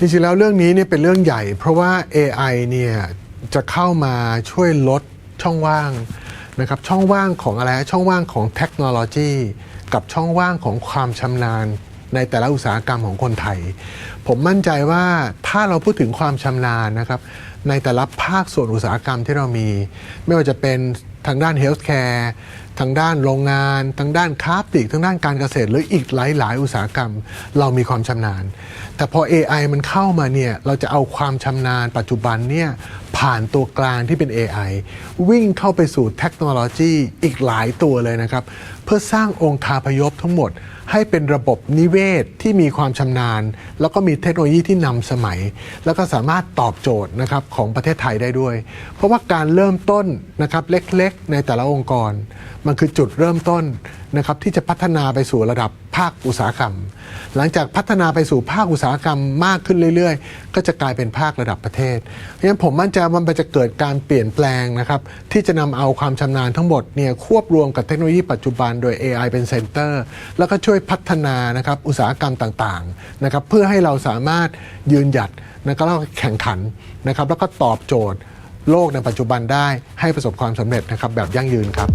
จริงๆแล้วเรื่องนี้เนี่ยเป็นเรื่องใหญ่ เพราะว่า AI เนี่ยจะเข้ามาช่วยลดช่องว่างนะครับช่องว่างของอะไรช่องว่างของเทคโนโลยี กับช่องว่างของความชำนาญ ในแต่ละอุตสาหกรรมของคนไทย ผมมั่นใจว่าถ้าเราพูดถึงความชำนาญนะครับ ในแต่ละภาคส่วนอุตสาหกรรมที่เรามี ไม่ว่าจะเป็นทางด้านเฮลท์แคร์ทางด้านโรงงาน ทางด้านค้าปลีกทางด้านการเกษตร หรืออีกหลาย ๆ อุตสาหกรรม เรามีความชำนาญ แต่พอ AI มันเข้ามาเนี่ยเราจะเอาความชำนาญปัจจุบันเนี่ยผ่านตัวกลางที่เป็น AI วิ่งเข้าไปสู่เทคโนโลยีอีกหลายตัวเลยนะครับ เพื่อสร้างองค์คาพยพทั้งหมด ให้เป็นระบบนิเวศที่มีความชำนาญ แล้วก็มีเทคโนโลยีที่นำสมัย แล้วก็สามารถตอบโจทย์นะครับของประเทศไทยได้ด้วย เพราะว่าการเริ่มต้นนะครับเล็กๆ ในแต่ละองค์กร มันคือจุดเริ่มต้นนะครับที่จะพัฒนาไปสู่ระดับภาคอุตสาหกรรม หลังจากพัฒนาไปสู่ภาคอุตสาหกรรมมากขึ้นเรื่อยๆ ก็จะกลายเป็นภาคระดับประเทศ เพราะฉะนั้นผมมั่นใจว่ามันจะเกิดการเปลี่ยนแปลงนะครับที่จะนำเอาความชำนาญทั้งหมดเนี่ยควบรวมกับเทคโนโลยีปัจจุบันโดย AI เป็นเซนเตอร์ แล้วก็ช่วยวยพัฒนานะครับอุตสาหกรรมต่างๆนะครับเพื่อให้เราสามารถยืนหยัดนะครับแล้วก็แข่งขันนะครับแล้วก็ตอบโจทย์โลกในปัจจุบันได้ให้ประสบความสำเร็จนะครับแบบยั่งยืนครับ